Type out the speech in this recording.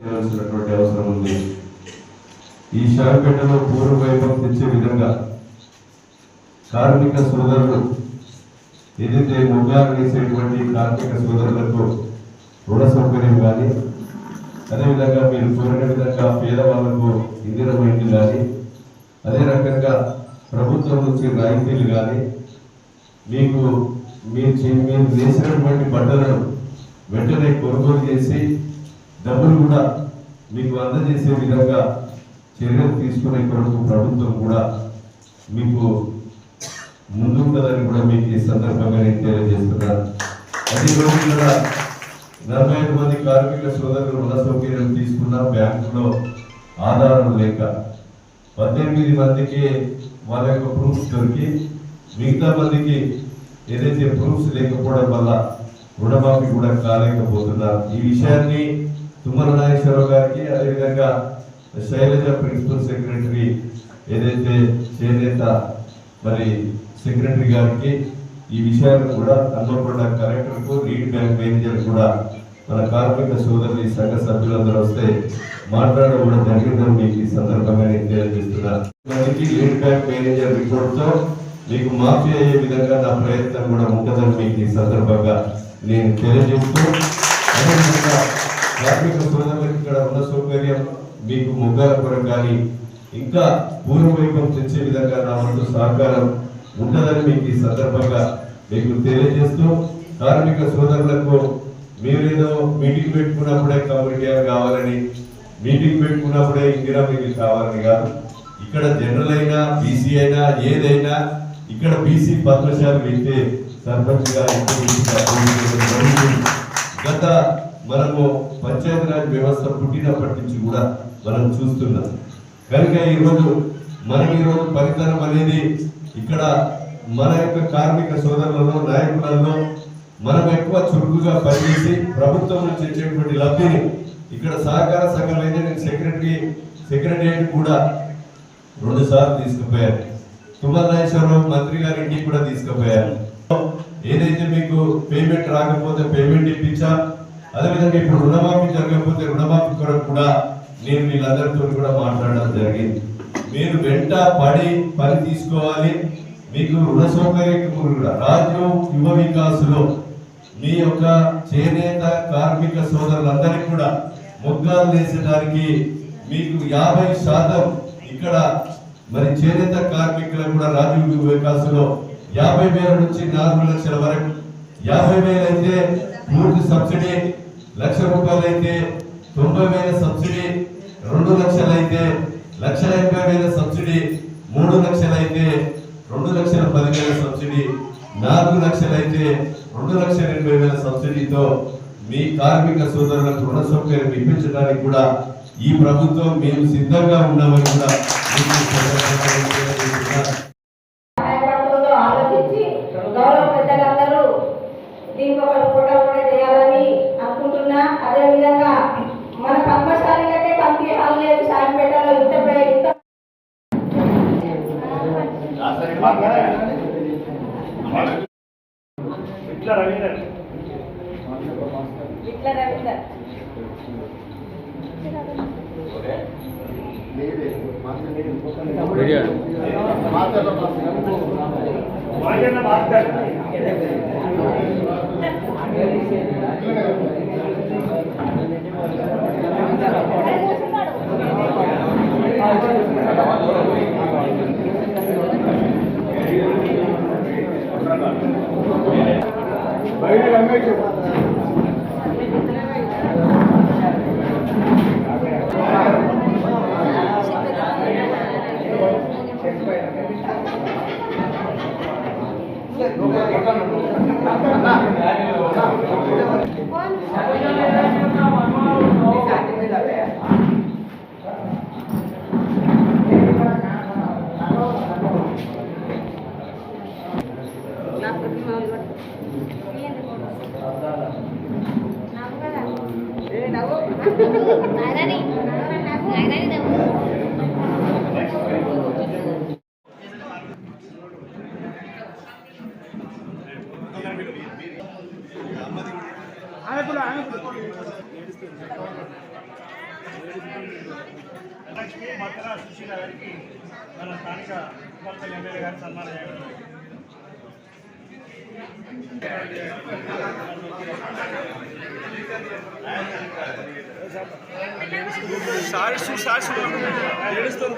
చేయాల్సినటువంటి అవసరం ఉంది. ఈ షాపేటలో పూర్వ వైభవం తెచ్చే విధంగా కార్మిక సోదరులు ఏదైతే ముగ్గాలు వేసేటువంటి కార్మిక సోదరులకు రుణ సౌకర్యం కానీ అదేవిధంగా మీరు కోరిన విధంగా పేదవాళ్ళకు ఇందిరమైంది కానీ అదే రకంగా ప్రభుత్వం నుంచి రాయితీలు కానీ మీకు మీరు చే- మీరు వేసినటువంటి బట్టలను వెంటనే కొనుగోలు చేసి డబ్బులు కూడా మీకు అందజేసే విధంగా చర్యలు తీసుకునే కొరకు ప్రభుత్వం కూడా మీకు ముందుంటుందని కూడా మీకు ఈ సందర్భంగా నేను తెలియజేస్తున్నాను అదే రోజు కూడా నలభై ఐదు మంది కార్మికుల సోదరులు రుణ సౌకర్యం తీసుకున్న బ్యాంకులో ఆధారం లేక పద్దెనిమిది మందికి వాళ్ళ యొక్క ప్రూఫ్స్ దొరికి మిగతా మందికి ఏదైతే ప్రూఫ్స్ లేకపోవడం వల్ల రుణమాఫీ కూడా కాలేకపోతున్నారు. ఈ విషయాన్ని తుమ్మల నాగేశ్వరరావు గారికి అదేవిధంగా శైలజ ప్రిన్సిపల్ సెక్రటరీ ఏదైతే చేనేత మరి సెక్రటరీ గారికి ఈ విషయాన్ని కూడా హన్మకొండ కలెక్టర్కు రీడ్ బ్యాంక్ మేనేజర్ కూడా మన కార్మిక సోదరులు ఈ సంఘ సభ్యులందరూ వస్తే మాట్లాడడం కూడా జరిగిందని మీకు ఈ సందర్భంగా నేను తెలియజేస్తున్నాను మనకి లీడ్ బ్యాంక్ మేనేజర్ రిపోర్ట్తో మీకు మాఫీ అయ్యే విధంగా నా ప్రయత్నం కూడా ఉంటుందని మీకు ఈ సందర్భంగా నేను తెలియజేస్తూ అదేవిధంగా కార్మిక సోదరులకు ఇక్కడ ఉన్న సౌకర్యం మీకు ముగ్గాల కానీ ఇంకా పూర్వవైభవం తెచ్చే విధంగా నా వంతు సహకారం ఉండదని మీకు ఈ సందర్భంగా మీకు తెలియజేస్తూ కార్మిక సోదరులకు మీరేదో మీటింగ్ పెట్టుకున్నప్పుడే కమ్యూనిటీ కావాలని మీటింగ్ పెట్టుకున్నప్పుడే ఇందిరా మీకు కావాలని కాదు. ఇక్కడ జనరల్ అయినా బీసీ అయినా ఏదైనా ఇక్కడ బీసీ పద్మశాలి వెళ్తే సర్పంచ్ గత మనము పంచాయతీరాజ్ వ్యవస్థ పుట్టినప్పటి నుంచి కూడా మనం చూస్తున్నాం. కనుక ఈరోజు మనం ఈరోజు ఫలితనం అనేది ఇక్కడ మన యొక్క కార్మిక సోదరులలో నాయకులలో మనం ఎక్కువ చురుకుగా పనిచేసి ప్రభుత్వం నుంచి వచ్చేటువంటి లబ్ధిని ఇక్కడ సహకార సంఘం అయితే నేను సెక్రటరీ సెక్రటరియట్ కూడా రెండు సార్లు తీసుకుపోయారు తుమ్మనాయేశ్వరరావు మంత్రి గారి ఇంటికి కూడా తీసుకుపోయారు ఏదైతే మీకు పేమెంట్ రాకపోతే పేమెంట్ ఇప్పించా అదేవిధంగా ఇప్పుడు రుణమాఫీ జరగకపోతే రుణమాఫీ కొరకు కూడా నేను వీళ్ళందరితో కూడా మాట్లాడడం జరిగింది. మీరు వెంట పడి పని తీసుకోవాలి. మీకు రుణ సౌకర్యం కూడా రాజ్యం యువ వికాసులో మీ యొక్క చేనేత కార్మిక సోదరులందరికీ కూడా ముగ్గాలు వేసడానికి మీకు యాభై శాతం ఇక్కడ మరి చేనేత కార్మికులకు కూడా రాజీవ్ వికాసులో యాభై వేల నుంచి నాలుగు లక్షల వరకు యాభై వేలు అయితే పూర్తి సబ్సిడీ లక్ష రూపాయలు అయితే తొంభై వేల సబ్సిడీ రెండు లక్షలు అయితే లక్ష ఎనభై వేల సబ్సిడీ మూడు లక్షలు అయితే రెండు లక్షల పదివేల సబ్సిడీ నాలుగు లక్షలు అయితే రెండు లక్షల ఎనభై వేల సబ్సిడీతో మీ కార్మిక సోదరులకు రుణ సౌకర్యం ఇప్పించడానికి కూడా ఈ ప్రభుత్వం మేము సిద్ధంగా ఉన్నామని కూడా ఇట్లా రవీందర్ ఇట్లా రవీందర్ మాజన్న భాస్కర్ లక్ష్మి మక్కల సుశీల గారికి మన స్థానిక కొత్త ఎమ్మెల్యే గారి సన్మానం చేయడం సారీస్ సారీస్ ఏడుస్తుంది